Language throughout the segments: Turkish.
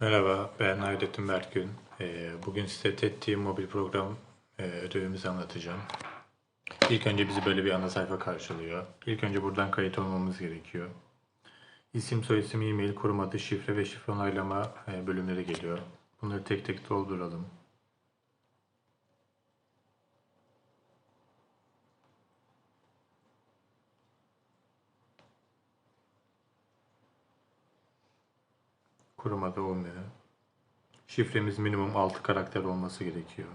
Merhaba, ben Hayrettin Berkgün. Ee, Bugün size TED mobil program e, ödevimizi anlatacağım. İlk önce bizi böyle bir ana sayfa karşılıyor. İlk önce buradan kayıt olmamız gerekiyor. İsim, soyisim, e-mail, kurum adı, şifre ve şifre onaylama e, bölümleri geliyor. Bunları tek tek dolduralım. Kurum adı olmuyor. Şifremiz minimum 6 karakter olması gerekiyor.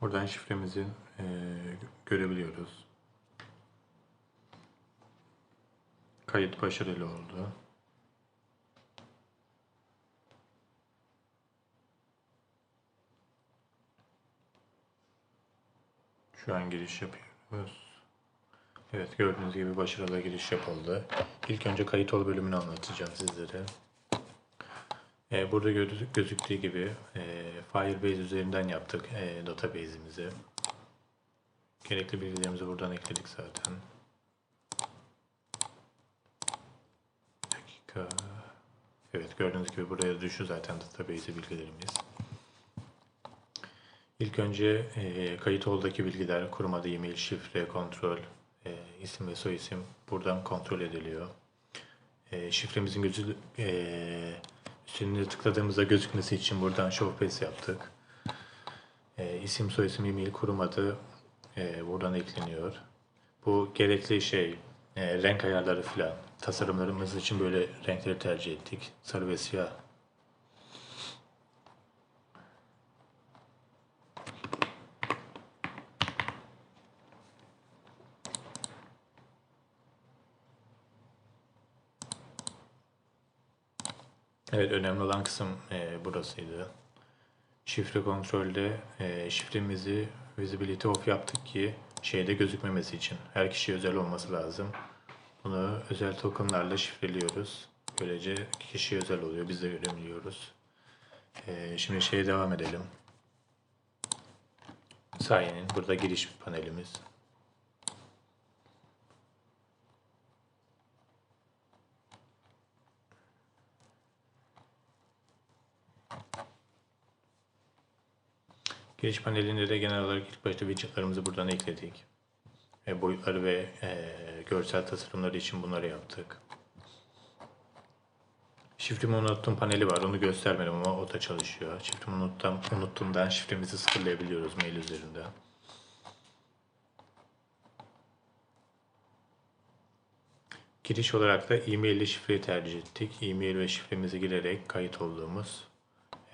Buradan şifremizi e, görebiliyoruz. Kayıt başarılı oldu. Şu an giriş yapıyoruz. Evet gördüğünüz gibi başarılı giriş yapıldı. İlk önce kayıt ol bölümünü anlatacağım sizlere. Ee, burada gözü- gözüktüğü gibi e, Firebase üzerinden yaptık e, database'imizi. Gerekli bilgilerimizi buradan ekledik zaten. Dakika. Evet gördüğünüz gibi buraya düştü zaten database bilgilerimiz. İlk önce e, kayıt oldaki bilgiler, kurum adı, e-mail, şifre, kontrol, isim ve soyisim buradan kontrol ediliyor. E, şifremizin gözü, e, üstüne tıkladığımızda gözükmesi için buradan show yaptık. E, isim, soyisim, e-mail, kurum adı e, buradan ekleniyor. Bu gerekli şey, e, renk ayarları filan. Tasarımlarımız için böyle renkleri tercih ettik. Sarı ve siyah Evet önemli olan kısım e, burasıydı. Şifre kontrolde e, şifremizi visibility off yaptık ki şeyde gözükmemesi için. Her kişiye özel olması lazım. Bunu özel tokenlarla şifreliyoruz. Böylece kişiye özel oluyor. Biz de görebiliyoruz. E, şimdi şeye devam edelim. Sayenin burada giriş panelimiz. Giriş panelinde de genel olarak ilk başta widgetlarımızı buradan ekledik. E, boyutları ve e, görsel tasarımları için bunları yaptık. Şifremi unuttum paneli var. Onu göstermedim ama o da çalışıyor. Şifremi unuttum, unuttuğumdan şifremizi sıfırlayabiliyoruz mail üzerinden. Giriş olarak da e-mail ile şifreyi tercih ettik. E-mail ve şifremizi girerek kayıt olduğumuz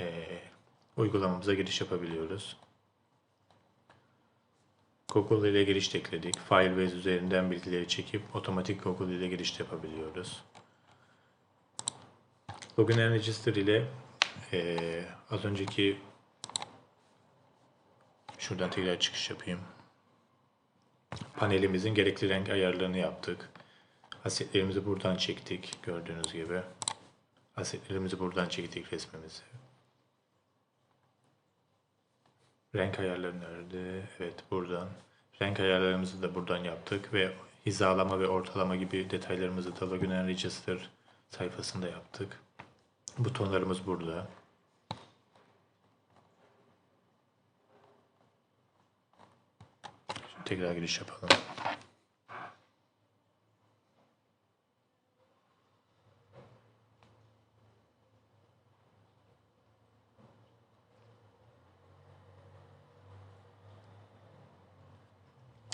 e, uygulamamıza giriş yapabiliyoruz. Google ile giriş ekledik. Firebase üzerinden bilgileri çekip otomatik Google ile giriş yapabiliyoruz. Login and Register ile eee, az önceki şuradan tekrar çıkış yapayım. Panelimizin gerekli renk ayarlarını yaptık. Asetlerimizi buradan çektik gördüğünüz gibi. Asetlerimizi buradan çektik resmimizi. Renk ayarları nerede? Evet buradan. Renk ayarlarımızı da buradan yaptık ve hizalama ve ortalama gibi detaylarımızı da Login and Register sayfasında yaptık. Butonlarımız burada. Şimdi tekrar giriş yapalım.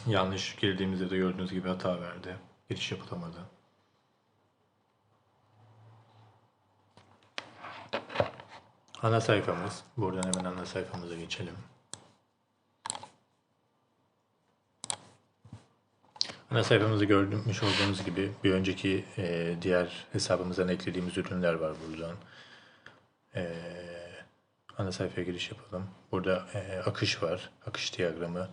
Yanlış girdiğimizde de gördüğünüz gibi hata verdi. Giriş yapılamadı. Ana sayfamız. Buradan hemen ana sayfamıza geçelim. Ana sayfamızı görmüş olduğunuz gibi bir önceki e, diğer hesabımızdan eklediğimiz ürünler var buradan. E, ana sayfaya giriş yapalım. Burada e, akış var. Akış diyagramı.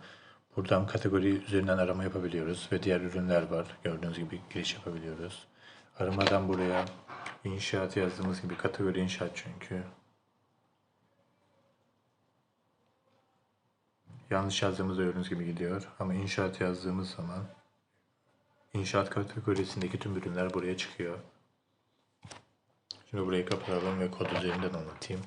Buradan kategori üzerinden arama yapabiliyoruz ve diğer ürünler var. Gördüğünüz gibi giriş yapabiliyoruz. Aramadan buraya inşaat yazdığımız gibi kategori inşaat çünkü. Yanlış yazdığımızda gördüğünüz gibi gidiyor. Ama inşaat yazdığımız zaman İnşaat kategorisindeki tüm ürünler buraya çıkıyor. Şimdi burayı kapatalım ve kod üzerinden anlatayım.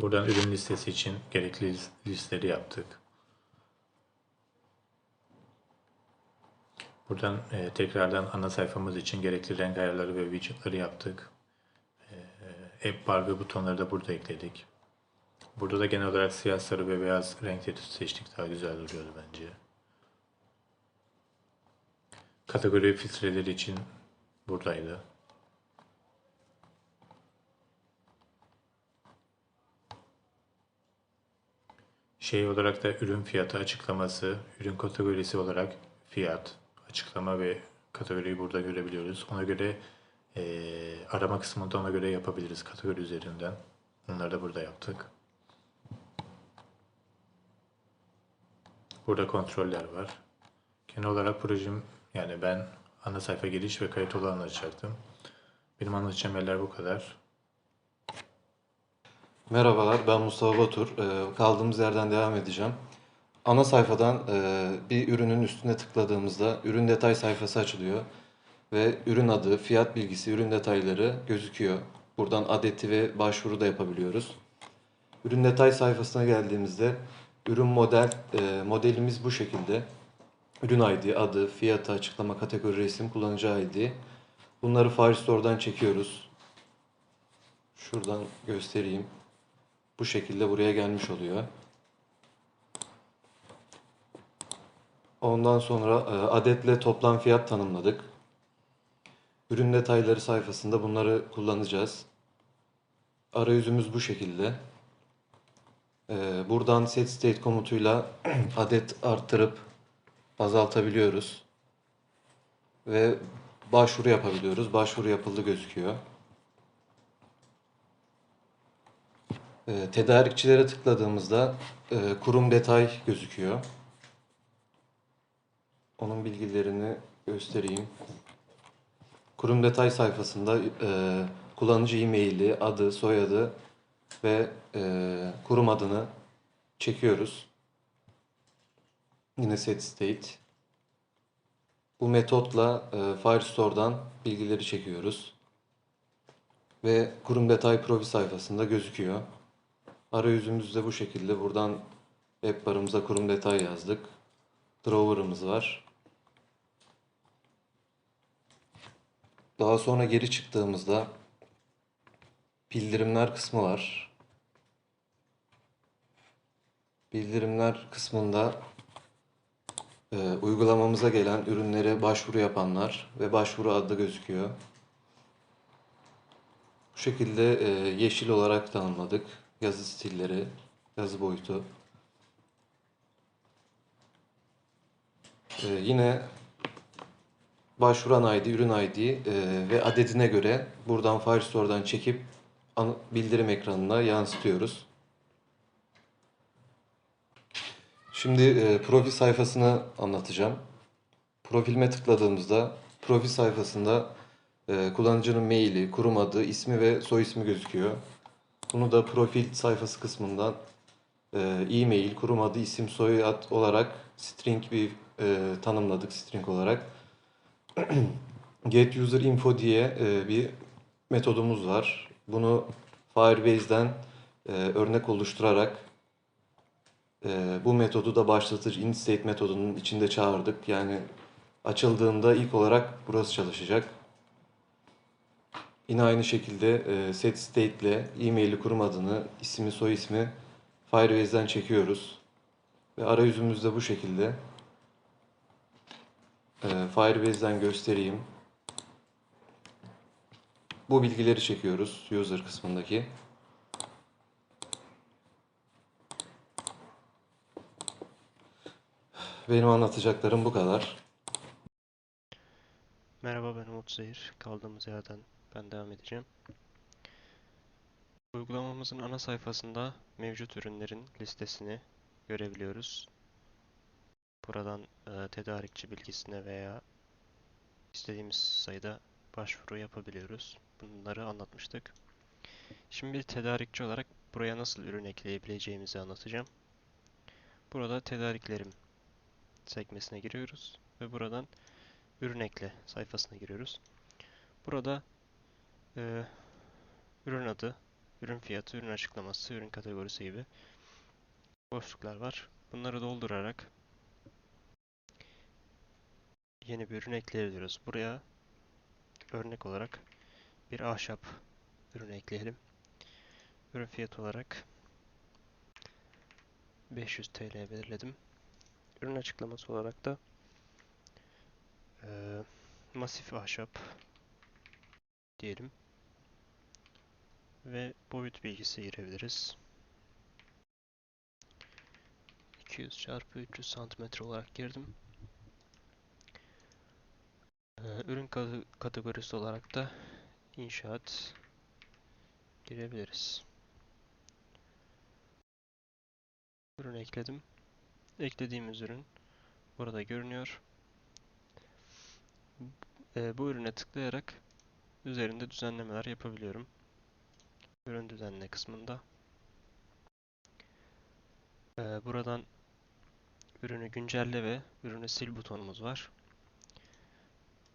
Buradan ürün listesi için gerekli lis- listeleri yaptık. Buradan e, tekrardan ana sayfamız için gerekli renk ayarları ve widgetleri yaptık. E, app bar ve butonları da burada ekledik. Burada da genel olarak siyah, sarı ve beyaz renkleri seçtik. Daha güzel duruyordu bence. Kategori filtreleri için buradaydı. Şey olarak da ürün fiyatı açıklaması, ürün kategorisi olarak fiyat, açıklama ve kategoriyi burada görebiliyoruz. Ona göre eee, arama kısmında ona göre yapabiliriz kategori üzerinden. Onları da burada yaptık. Burada kontroller var. Genel olarak projem yani ben ana sayfa giriş ve kayıt olanı açacaktım. Benim anlatacağım yerler bu kadar. Merhabalar, ben Mustafa Batur. Ee, kaldığımız yerden devam edeceğim. Ana sayfadan e, bir ürünün üstüne tıkladığımızda ürün detay sayfası açılıyor ve ürün adı, fiyat bilgisi, ürün detayları gözüküyor. Buradan adeti ve başvuru da yapabiliyoruz. Ürün detay sayfasına geldiğimizde ürün model, e, modelimiz bu şekilde. Ürün ID, adı, fiyatı, açıklama, kategori, resim, kullanıcı ID. Bunları Firestore'dan çekiyoruz. Şuradan göstereyim. Bu şekilde buraya gelmiş oluyor. Ondan sonra e, adetle toplam fiyat tanımladık. Ürün detayları sayfasında bunları kullanacağız. Arayüzümüz bu şekilde. E, Buradan set state komutuyla adet arttırıp azaltabiliyoruz. Ve başvuru yapabiliyoruz. Başvuru yapıldı gözüküyor. E, tedarikçilere tıkladığımızda e, kurum detay gözüküyor. Onun bilgilerini göstereyim. Kurum detay sayfasında e, kullanıcı e-maili, adı, soyadı ve e, kurum adını çekiyoruz. Yine set state. Bu metotla e, Firestore'dan bilgileri çekiyoruz. Ve kurum detay profil sayfasında gözüküyor. Arayüzümüz de bu şekilde. Buradan web barımıza kurum detay yazdık. Drawer'ımız var. Daha sonra geri çıktığımızda bildirimler kısmı var. Bildirimler kısmında e, uygulamamıza gelen ürünlere başvuru yapanlar ve başvuru adı gözüküyor. Bu şekilde e, yeşil olarak tanımladık. Yazı stilleri, yazı boyutu. E, yine başvuran ID, ürün ID e, ve adedine göre buradan Firestore'dan çekip bildirim ekranına yansıtıyoruz. Şimdi e, profil sayfasını anlatacağım. Profilime tıkladığımızda profil sayfasında e, kullanıcının maili, kurum adı, ismi ve soy ismi gözüküyor. Bunu da profil sayfası kısmından e, e-mail, kurum adı, isim, soyad olarak string bir e, tanımladık string olarak. Get user info diye e, bir metodumuz var. Bunu Firebase'den e, örnek oluşturarak e, bu metodu da başlatıcı initstate metodunun içinde çağırdık. Yani açıldığında ilk olarak burası çalışacak. Yine aynı şekilde e, set state ile e-maili kurum adını, ismi, soy ismi Firebase'den çekiyoruz. Ve arayüzümüz de bu şekilde. E, Firebase'den göstereyim. Bu bilgileri çekiyoruz user kısmındaki. Benim anlatacaklarım bu kadar. Merhaba ben Umut Zehir. Kaldığımız yerden ben devam edeceğim. Uygulamamızın ana sayfasında mevcut ürünlerin listesini görebiliyoruz. Buradan e, tedarikçi bilgisine veya istediğimiz sayıda başvuru yapabiliyoruz. Bunları anlatmıştık. Şimdi bir tedarikçi olarak buraya nasıl ürün ekleyebileceğimizi anlatacağım. Burada tedariklerim sekmesine giriyoruz ve buradan ürün ekle sayfasına giriyoruz. Burada e, ürün adı, ürün fiyatı, ürün açıklaması, ürün kategorisi gibi boşluklar var. Bunları doldurarak yeni bir ürün ekleyebiliyoruz. Buraya örnek olarak bir ahşap ürünü ekleyelim. Ürün fiyatı olarak 500 TL belirledim. Ürün açıklaması olarak da eee, masif ahşap diyelim. Ve boyut bilgisi girebiliriz. 200 çarpı 300 santimetre olarak girdim. Eee, ürün kate- kategorisi olarak da inşaat girebiliriz. Ürün ekledim. Eklediğimiz ürün burada görünüyor. Eee, bu ürüne tıklayarak üzerinde düzenlemeler yapabiliyorum. Ürün düzenle kısmında. Eee, buradan ürünü güncelle ve ürünü sil butonumuz var.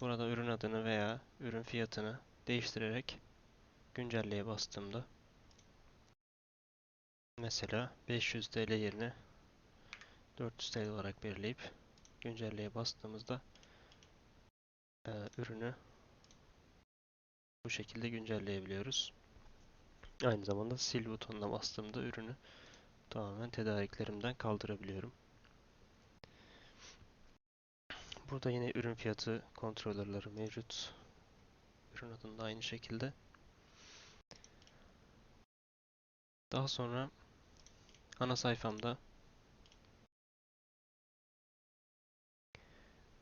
Burada ürün adını veya ürün fiyatını değiştirerek güncelleye bastığımda mesela 500 TL yerine 400 TL olarak belirleyip güncelleye bastığımızda eee, ürünü bu şekilde güncelleyebiliyoruz. Aynı zamanda sil butonuna bastığımda ürünü tamamen tedariklerimden kaldırabiliyorum. Burada yine ürün fiyatı kontrolörleri mevcut. Ürün adında aynı şekilde. Daha sonra ana sayfamda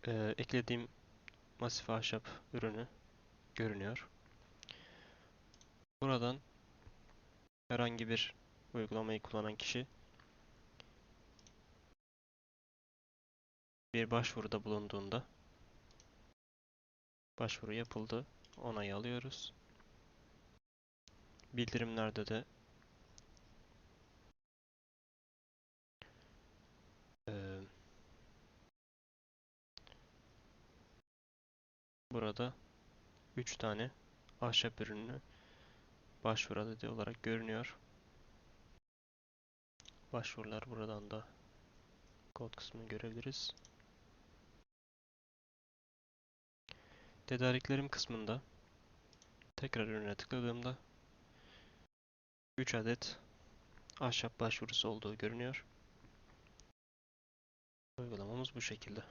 eee, eklediğim masif ahşap ürünü görünüyor. Buradan herhangi bir uygulamayı kullanan kişi bir başvuruda bulunduğunda başvuru yapıldı. Onayı alıyoruz. Bildirimlerde de eee, burada 3 tane ahşap ürünü başvuru adedi olarak görünüyor. Başvurular buradan da kod kısmını görebiliriz. Tedariklerim kısmında tekrar ürüne tıkladığımda 3 adet ahşap başvurusu olduğu görünüyor. Uygulamamız bu şekilde.